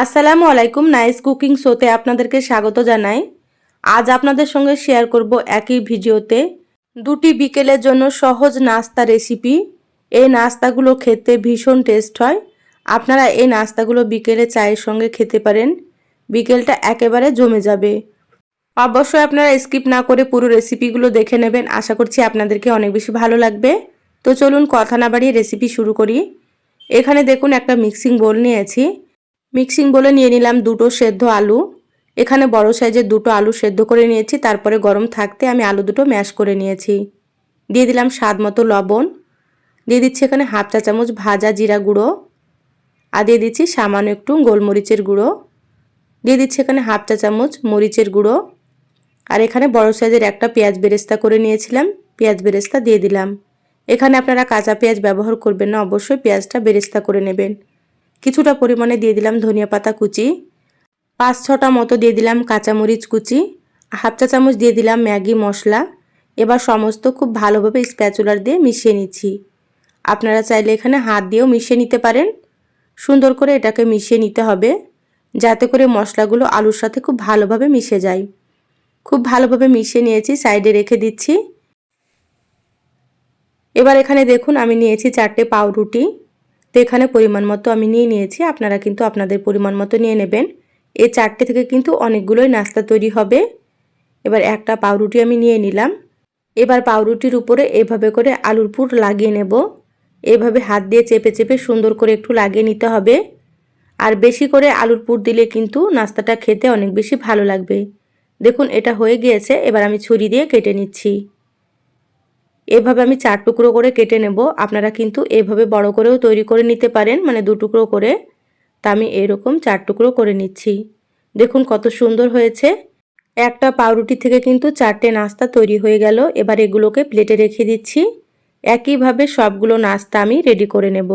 আসসালামু আলাইকুম nice cooking শোতে আপনাদেরকে স্বাগত জানাই। আজ আপনাদের সঙ্গে শেয়ার করব একই ভিডিওতে দুটি বিকেলের জন্য সহজ নাস্তা রেসিপি। এই নাস্তাগুলো খেতে ভীষণ টেস্ট হয়। আপনারা এই নাস্তাগুলো বিকেলে চায়ের সঙ্গে খেতে পারেন। বিকেলটা একেবারে জমে যাবে। অবশ্যই আপনারা স্কিপ না করে পুরো রেসিপিগুলো দেখে নেবেন। আশা করছি আপনাদেরকে অনেক বেশি ভালো লাগবে। তো চলুন কথা না বাড়িয়ে রেসিপি শুরু করি। এখানে দেখুন একটা মিক্সিং বোল নিয়েছি। মিক্সিং বলে নিয়ে নিলাম দুটো সেদ্ধ আলু। এখানে বড় সাইজের দুটো আলু সেদ্ধ করে নিয়েছি, তারপরে গরম থাকতে আমি আলু দুটো ম্যাশ করে নিয়েছি। দিয়ে দিলাম স্বাদ মতো লবণ। দিয়ে দিচ্ছি এখানে হাফ চা চামচ ভাজা জিরা গুঁড়ো। আর দিয়ে দিচ্ছি সামান্য একটু গোলমরিচের গুঁড়ো। দিয়ে দিচ্ছি এখানে হাফ চা চামচ মরিচের গুঁড়ো। আর এখানে বড় সাইজের একটা পেঁয়াজ বেরেস্তা করে নিয়েছিলাম, পেঁয়াজ বেরেস্তা দিয়ে দিলাম। এখানে আপনারা কাঁচা পেঁয়াজ ব্যবহার করবেন না, অবশ্যই পেঁয়াজটা বেরেস্তা করে নেবেন। কিছুটা পরিমাণে দিয়ে দিলাম ধনিয়া পাতা কুচি, পাঁচ ছটা মতো দিয়ে দিলাম কাঁচামরিচ কুচি, হাফ চা চামচ দিয়ে দিলাম ম্যাগি মশলা। এবার সমস্ত খুব ভালোভাবে স্প্যাচুলার দিয়ে মিশিয়ে নিচ্ছি। আপনারা চাইলে এখানে হাত দিয়েও মিশিয়ে নিতে পারেন। সুন্দর করে এটাকে মিশিয়ে নিতে হবে, যাতে করে মশলাগুলো আলুর সাথে খুব ভালোভাবে মিশে যায়। খুব ভালোভাবে মিশিয়ে নিয়েছি, সাইডে রেখে দিচ্ছি। এবার এখানে দেখুন আমি নিয়েছি চারটে পাউরুটি। তো এখানে পরিমাণ মতো আমি নিয়ে নিয়েছি। আপনারা কিন্তু আপনাদের পরিমাণ মতো নিয়ে নেবেন। এই চারটে থেকে কিন্তু অনেকগুলোই নাস্তা তৈরি হবে। এবার একটা পাউরুটি আমি নিয়ে নিলাম। এবার পাউরুটির উপরে এভাবে করে আলুর পুর লাগিয়ে নেব। এভাবে হাত দিয়ে চেপে চেপে সুন্দর করে একটু লাগিয়ে নিতে হবে। আর বেশি করে আলুর পুর দিলে কিন্তু নাস্তাটা খেতে অনেক বেশি ভালো লাগবে। দেখুন, এটা হয়ে গিয়েছে। এবার আমি ছুরি দিয়ে কেটে নিচ্ছি। এভাবে আমি চার টুকরো করে কেটে নেব। আপনারা কিন্তু এভাবে বড় করেও তৈরি করে নিতে পারেন মানে দু টুকরো করে। তা আমি এরকম চার টুকরো করে নিচ্ছি। দেখুন কত সুন্দর হয়েছে। একটা পাউরুটি থেকে কিন্তু চারটে নাস্তা তৈরি হয়ে গেল। এবার এগুলোকে প্লেটে রেখে দিচ্ছি। একইভাবে সবগুলো নাস্তা আমি রেডি করে নেব।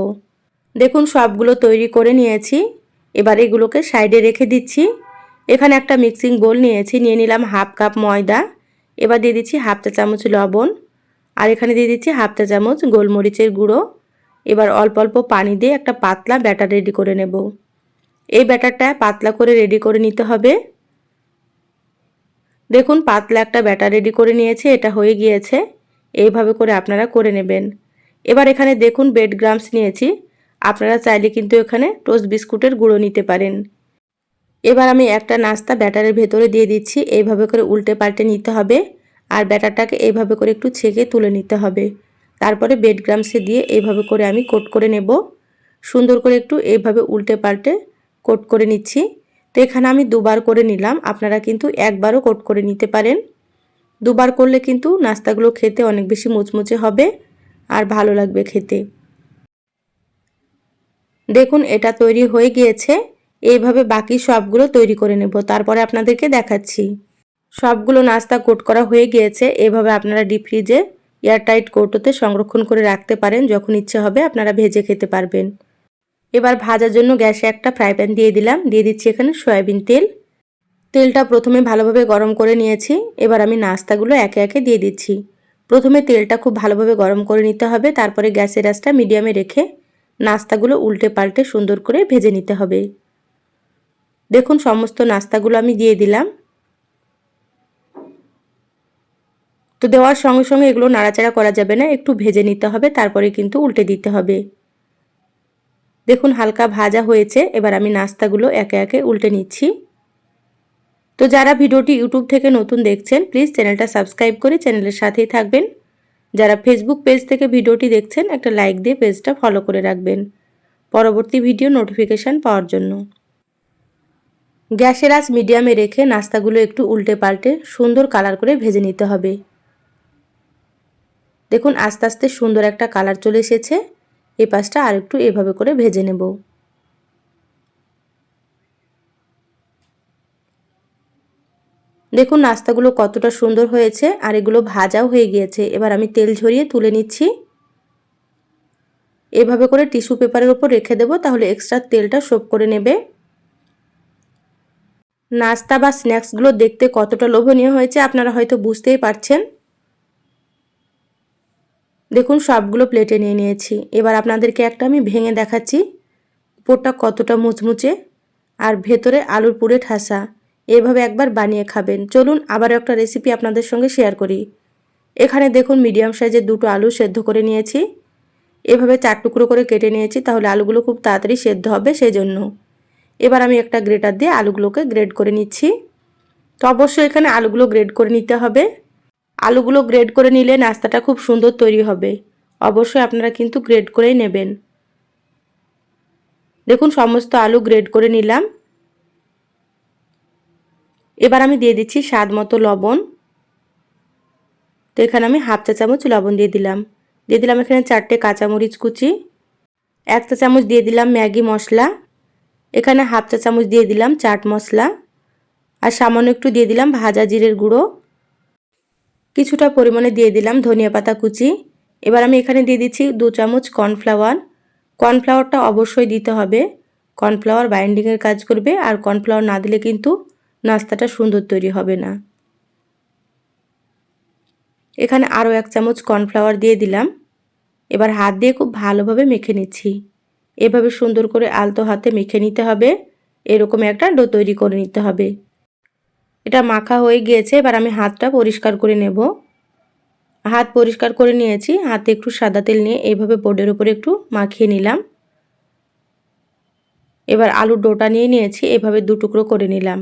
দেখুন সবগুলো তৈরি করে নিয়েছি। এবার এগুলোকে সাইডে রেখে দিচ্ছি। এখানে একটা মিক্সিং বোল নিয়েছি। নিয়ে নিলাম হাফ কাপ ময়দা। এবার দিয়ে দিচ্ছি হাফ চা চামচ লবণ। আর এখানে দিয়ে দিচ্ছি হাফ চা চামচ গোলমরিচের গুঁড়ো। এবার অল্প অল্প পানি দিয়ে একটা পাতলা ব্যাটার রেডি করে নেব। এই ব্যাটারটা পাতলা করে রেডি করে নিতে হবে। দেখুন, পাতলা একটা ব্যাটার রেডি করে নিয়েছে, এটা হয়ে গিয়েছে। এইভাবে করে আপনারা করে নেবেন। এবার এখানে দেখুন, বেড গ্রামস নিয়েছি। আপনারা চাইলে কিন্তু এখানে টোস্ট বিস্কুটের গুঁড়ো নিতে পারেন। এবার আমি একটা নাস্তা ব্যাটারের ভেতরে দিয়ে দিচ্ছি। এইভাবে করে উল্টে পাল্টে নিতে হবে। আর ব্যাটারটাকে এইভাবে করে একটু ছেঁকে তুলে নিতে হবে। তারপরে বেড গ্রামসে দিয়ে এইভাবে করে আমি কোট করে নেব। সুন্দর করে একটু এইভাবে উল্টে পাল্টে কোট করে নিচ্ছি। তো এখানে আমি দুবার করে নিলাম। আপনারা কিন্তু একবারও কোট করে নিতে পারেন। দুবার করলে কিন্তু নাস্তাগুলো খেতে অনেক বেশি মুচমুচে হবে আর ভালো লাগবে খেতে। দেখুন, এটা তৈরি হয়ে গিয়েছে। এইভাবে বাকি সবগুলো তৈরি করে নেব। তারপরে আপনাদেরকে দেখাচ্ছি। সবগুলো নাস্তা কোট করা হয়ে গিয়েছে। এভাবে আপনারা ডিপ ফ্রিজে এয়ারটাইট কৌটোতে সংরক্ষণ করে রাখতে পারেন। যখন ইচ্ছে হবে, আপনারা ভেজে খেতে পারবেন। এবার ভাজার জন্য গ্যাসে একটা ফ্রাই প্যান দিয়ে দিলাম। দিয়ে দিচ্ছি এখানে সয়াবিন তেল। তেলটা প্রথমে ভালোভাবে গরম করে নিয়েছি। এবার আমি নাস্তাগুলো একে একে দিয়ে দিচ্ছি। প্রথমে তেলটা খুব ভালোভাবে গরম করে নিতে হবে। তারপরে গ্যাসের আঁচটা মিডিয়ামে রেখে নাস্তাগুলো উল্টে পাল্টে সুন্দর করে ভেজে নিতে হবে। দেখুন, সমস্ত নাস্তাগুলো আমি দিয়ে দিলাম। তো দেওয়ার সঙ্গে সঙ্গে এগুলো নাড়াচাড়া করা যাবে না, একটু ভেজে নিতে হবে, তারপরে কিন্তু উল্টে দিতে হবে। দেখুন হালকা ভাজা হয়েছে, এবার আমি নাস্তাগুলো একে একে উল্টে নিচ্ছি। তো যারা ভিডিওটি ইউটিউব থেকে নতুন দেখছেন, প্লিজ চ্যানেলটা সাবস্ক্রাইব করে চ্যানেলের সাথেই থাকবেন। যারা ফেসবুক পেজ থেকে ভিডিওটি দেখছেন, একটা লাইক দিয়ে পেজটা ফলো করে রাখবেন। পরবর্তী ভিডিও নোটিফিকেশান পাওয়ার জন্য। গ্যাসের আঁচ মিডিয়ামে রেখে নাস্তাগুলো একটু উল্টে পাল্টে সুন্দর কালার করে ভেজে নিতে হবে। দেখুন, আস্তে আস্তে সুন্দর একটা কালার চলে এসেছে। এই পাশটা আর একটু এভাবে করে ভেজে নেব। দেখুন, নাস্তাগুলো কতটা সুন্দর হয়েছে আর এগুলো ভাজাও হয়ে গিয়েছে। এবার আমি তেল ঝরিয়ে তুলে নিচ্ছি। এভাবে করে টিস্যু পেপারের ওপর রেখে দেবো, তাহলে এক্সট্রা তেলটা সোপ করে নেবে। নাস্তা বা স্ন্যাক্সগুলো দেখতে কতটা লোভনীয় হয়েছে আপনারা হয়তো বুঝতেই পারছেন। দেখুন সবগুলো প্লেটে নিয়ে নিয়েছি। এবার আপনাদেরকে একটা আমি ভেঙে দেখাচ্ছি। উপরটা কতটা মুচমুচে আর ভেতরে আলুর পুরে ঠাসা। এভাবে একবার বানিয়ে খাবেন। চলুন আবার একটা রেসিপি আপনাদের সঙ্গে শেয়ার করি। এখানে দেখুন মিডিয়াম সাইজের দুটো আলু সেদ্ধ করে নিয়েছি। এভাবে চার টুকরো করে কেটে নিয়েছি, তাহলে আলুগুলো খুব তাড়াতাড়ি সেদ্ধ হবে সেই জন্য এবার আমি একটা গ্রেটার দিয়ে আলুগুলোকে গ্রেড করে নিচ্ছি। তো অবশ্যই এখানে আলুগুলো গ্রেড করে নিতে হবে। আলুগুলো গ্রেড করে নিলে নাস্তাটা খুব সুন্দর তৈরি হবে। অবশ্যই আপনারা কিন্তু গ্রেড করেই নেবেন। দেখুন, সমস্ত আলু গ্রেড করে নিলাম। এবার আমি দিয়ে দিচ্ছি স্বাদ মতো লবণ। তো এখানে আমি হাফ চা চামচ লবণ দিয়ে দিলাম। দিয়ে দিলাম এখানে চারটে কাঁচামরিচ কুচি। এক চা চামচ দিয়ে দিলাম ম্যাগি মশলা। এখানে হাফ চা চামচ দিয়ে দিলাম চাট মশলা। আর সামান্য একটু দিয়ে দিলাম ভাজা জিরের গুঁড়ো। কিছুটা পরিমাণে দিয়ে দিলাম ধনিয়া পাতা কুচি। এবার আমি এখানে দিয়ে দিচ্ছি দু চামচ কর্নফ্লাওয়ার। কর্নফ্লাওয়ারটা অবশ্যই দিতে হবে। কর্নফ্লাওয়ার বাইন্ডিংয়ের কাজ করবে আর কর্নফ্লাওয়ার না দিলে কিন্তু নাস্তাটা সুন্দর তৈরি হবে না। এখানে আরও এক চামচ কর্নফ্লাওয়ার দিয়ে দিলাম। এবার হাত দিয়ে খুব ভালোভাবে মেখে নিচ্ছি। এভাবে সুন্দর করে আলতো হাতে মেখে নিতে হবে। এরকম একটা ডো তৈরি করে নিতে হবে। এটা মাখা হয়ে গিয়েছে, এবার আমি হাতটা পরিষ্কার করে নেব। হাত পরিষ্কার করে নিয়েছি, হাতে একটু সাদা তেল নিয়ে এইভাবে বোর্ডের উপরে একটু মাখিয়ে নিলাম। এবার আলুর ডোটা নিয়ে নিয়েছি, এভাবে দু টুকরো করে নিলাম।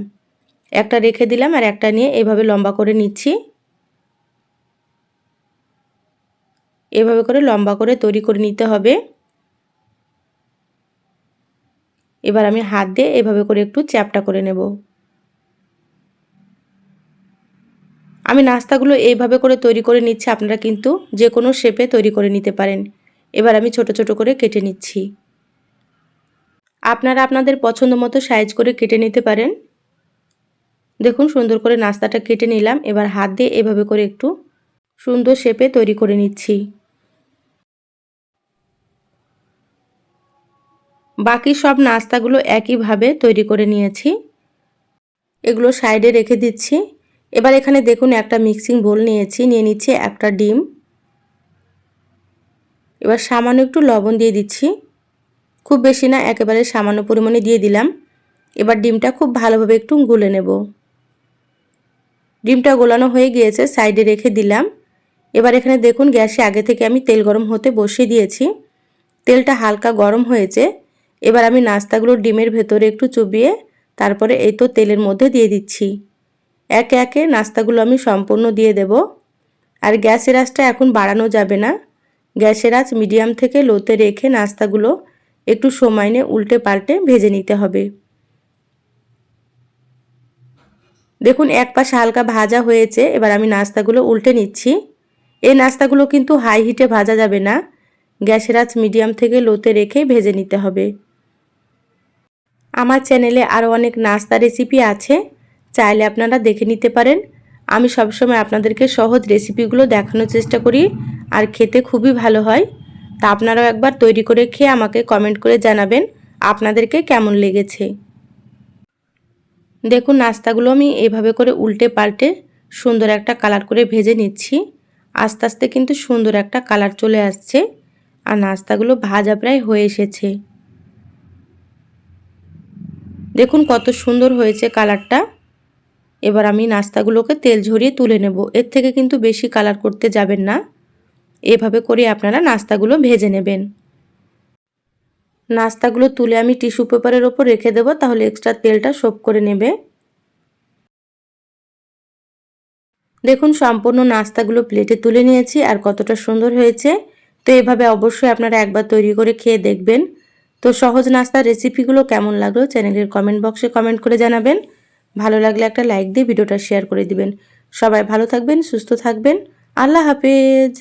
একটা রেখে দিলাম আর একটা নিয়ে এভাবে লম্বা করে নিচ্ছি। এভাবে করে লম্বা করে তৈরি করে নিতে হবে। এবার আমি হাত দিয়ে এভাবে করে একটু চ্যাপটা করে নেব। আমি নাস্তাগুলো এইভাবে করে তৈরি করে নিচ্ছি, আপনারা কিন্তু যে কোনো শেপে তৈরি করে নিতে পারেন। এবার আমি ছোট ছোট করে কেটে নিচ্ছি। আপনারা আপনাদের পছন্দ মতো সাইজ করে কেটে নিতে পারেন। দেখুন, সুন্দর করে নাস্তাটা কেটে নিলাম। এবার হাত দিয়ে এভাবে করে একটু সুন্দর শেপে তৈরি করে নিচ্ছি। বাকি সব নাস্তাগুলো একইভাবে তৈরি করে নিয়েছি। এগুলো সাইডে রেখে দিচ্ছি। এবার এখানে দেখুন একটা মিক্সিং বোল নিয়েছি, নিয়ে নিচ্ছি একটা ডিম। এবার সামান্য একটু লবণ দিয়ে দিচ্ছি। খুব বেশি না, একেবারে সামান্য পরিমাণে দিয়ে দিলাম। এবার ডিমটা খুব ভালোভাবে একটু গুলে নেব। ডিমটা গোলানো হয়ে গিয়েছে, সাইডে রেখে দিলাম। এবার এখানে দেখুন গ্যাসে আগে থেকে আমি তেল গরম হতে বসিয়ে দিয়েছি। তেলটা হালকা গরম হয়েছে। এবার আমি নাস্তাগুলো ডিমের ভেতরে একটু চুবিয়ে, তারপরে এই তো তেলের মধ্যে দিয়ে দিচ্ছি। একে একে নাস্তাগুলো আমি সম্পূর্ণ দিয়ে দেব। আর গ্যাসের আঁচটা এখন বাড়ানো যাবে না। গ্যাসের আঁচ মিডিয়াম থেকে লোতে রেখে নাস্তাগুলো একটু সময় নিয়ে উল্টে পাল্টে ভেজে নিতে হবে। দেখুন, এক পাশে হালকা ভাজা হয়েছে, এবার আমি নাস্তাগুলো উল্টে নিচ্ছি। এই নাস্তাগুলো কিন্তু হাই হিটে ভাজা যাবে না। গ্যাসের আঁচ মিডিয়াম থেকে লোতে রেখেই ভেজে নিতে হবে। আমার চ্যানেলে আরও অনেক নাস্তা রেসিপি আছে। চাইলে আপনারা দেখে নিতে পারেন। আমি সবসময় আপনাদেরকে সহজ রেসিপিগুলো দেখানোর চেষ্টা করি, আর খেতে খুবই ভালো হয়। তা আপনারাও একবার তৈরি করে খেয়ে আমাকে কমেন্ট করে জানাবেন, আপনাদেরকে কেমন লেগেছে। দেখুন, নাস্তাগুলো আমি এভাবে করে উল্টে পাল্টে সুন্দর একটা কালার করে ভেজে নিচ্ছি। আস্তে আস্তে কিন্তু সুন্দর একটা কালার চলে আসছে, আর নাস্তাগুলো ভাজা প্রায় হয়ে এসেছে। দেখুন, কত সুন্দর হয়েছে কালারটা। এবার আমি নাস্তাগুলোকে তেল ঝরিয়ে তুলে নেব। এর থেকে কিন্তু বেশি কালার করতে যাবেন না। এভাবে করে আপনারা নাস্তাগুলো ভেজে নেবেন। নাস্তাগুলো তুলে আমি টিস্যু পেপারের ওপর রেখে দেবো, তাহলে এক্সট্রা তেলটা সোপ করে নেবে। দেখুন, সম্পূর্ণ নাস্তাগুলো প্লেটে তুলে নিয়েছি, আর কতটা সুন্দর হয়েছে। তো এভাবে অবশ্যই আপনারা একবার তৈরি করে খেয়ে দেখবেন। তো সহজ নাস্তার রেসিপিগুলো কেমন লাগল চ্যানেলের কমেন্ট বক্সে কমেন্ট করে জানাবেন। ভালো লাগলে একটা লাইক দিয়ে ভিডিওটা শেয়ার করে দিবেন। সবাই ভালো থাকবেন, সুস্থ থাকবেন। আল্লাহ হাফেজ।